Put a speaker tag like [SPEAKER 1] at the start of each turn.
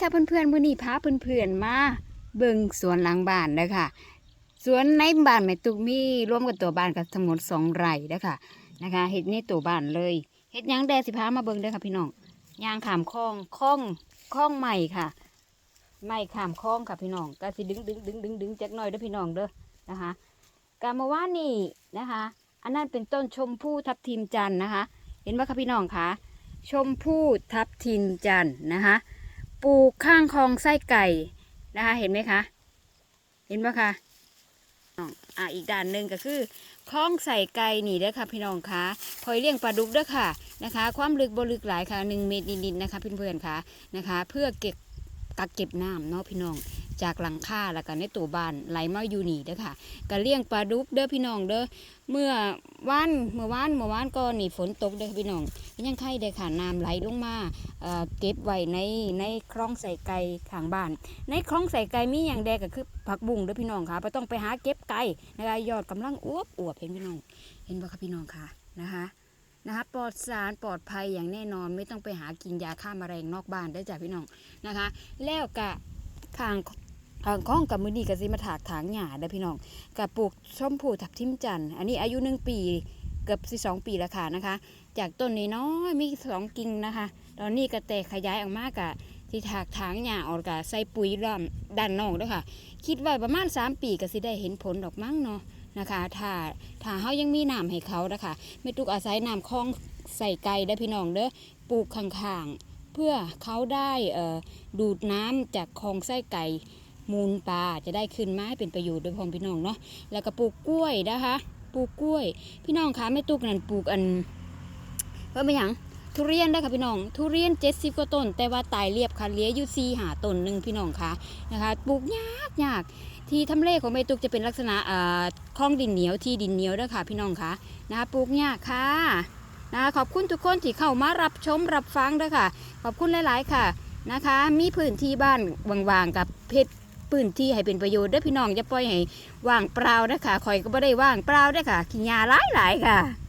[SPEAKER 1] ค่ะเพื่อนๆมื้อนี้พาเพื่อนๆมาเบิ่งสวนหลังบ้านเด้อค่ะ สวนในบ้านแม่ตุกมีร่วมกับตัวบ้านกับทั้งหมดสองไร่เด้อค่ะนะคะเฮ็ดในตัวบ้านเลยเฮ็ดหยังแดสิพามาเบิ่งเด้อค่ะพี่น้องยางขามคลองคลองคลองใหม่ค่ะไม้ขามคลองค่ะพี่น้องก็สิดึงดึงดึงดึงดึงจักหน่อยเด้อพี่น้องเด้อนะคะกาเมื่านี่นะคะ อันนั้นเป็นต้นชมพู่ทับทิมจันนะคะ เห็นไหมคะพี่น้องคะชมพู่ทับทิมจันนะคะ ปลูกข้างคลองไส้ไก่นะคะ เห็นไหมคะ เห็นไหมคะอ่าอีกด้านหนึ่งก็คือคลองใส่ไก่นี่เด้อค่ะพี่น้องคะพอยเลี้ยงปลาดุกเด้อค่ะนะคะ ความลึกบลึกหลายค่ะหนึ่งเมตรนิดๆนะคะเพื่อนๆค่ะนะคะ เพื่อเก็บกักเก็บน้ำเนาะพี่น้อง จากหลังคาแล้วก็ในตัวบ้านไหลมาอยู่นี่เด้อค่ะก็เลี้ยงปลาดุกเด้อพี่น้องเด้อเมื่อวันเมื่อวานเมื่อวานก็นี่ฝนตกเด้อพี่น้องยังไข่เด้อค่ะน้ำไหลลงมาเอ่อเก็บไว้ในในคลองใส่ไก่ข้างบ้าน ในคลองใส่ไก่มีอย่างแดก็คือผักบุ้งเด้อพี่น้องค่ะไม่ต้องไปหาเก็บไก่นะคะยอดกำลังอวบอวบเห็นพี่น้อง เห็นบ่คะพี่น้องค่ะนะคะนะคะปลอดสารปลอดภัยอย่างแน่นอนไม่ต้องไปหากินยาฆ่าแมลงนอกบ้านได้จ้ะพี่น้องนะคะ แล้วกะข้าง ข้างคลองกับมือนีกับสิมาถากถางหญ้าเด้พี่น้องกับปลูกส้มผูทับทิมจันทร์อันนี้อายุหนึ่งปีเกือบสิสองปีแล้วค่ะนะคะ จากต้นน้อยมีสองกิ่งนะคะ ตอนนี้ก็แตกขยายออกมากะที่ถากถางหญ้าออกกะใส่ปุ๋ยด้านด้านนอกด้วยค่ะ คิดว่าประมาณ3ปีก็สิได้เห็นผลดอกมั้งเนาะนะคะถ้าถ้าเฮายังมีน้ำให้เขานะคะไม่ตุกอาศัยน้ำคลองใส่ไก่ได้พี่น้องเด้อปลูกข้างๆเพื่อเขาได้ดูดน้ำจากคลองไส้ไก่ มูลปลาจะได้ขึ้นมาให้เป็นประโยชน์ด้วยพ่อพี่น้องเนาะแล้วก็ปลูกกล้วยนะคะ ปลูกกล้วย พี่น้องคะแม่ตุกนั่นปลูกอันเพิ่มไปยังทุเรียนได้ค่ะพี่น้อง ทุเรียนเจ็ดสิบกว่าต้น แต่ว่าตายเรียบค่ะเลี้ยอยู่ซีหาต้นหนึ่งพี่น้องคะนะคะปลูกยากยากที่ทำเลของใบตุกจะเป็นลักษณะอ่าคลองดินเหนียวที่ดินเหนียวด้อค่ะพี่น้องคะนะคะปลูกยากค่ะนะคะขอบคุณทุกคนที่เข้ามารับชมรับฟังด้อค่ะ ขอบคุณหลาย ๆ ค่ะนะคะ มีพื้นที่บ้านว่างๆกับเพชร พื้นที่ให้เป็นประโยชน์เด้อพี่น้องอย่าปล่อยให้ว่างเปล่าเด้ค่ะคอยก็บ่ได้ว่างเปล่าเด้อค่ะขี้ยาหลายๆค่ะ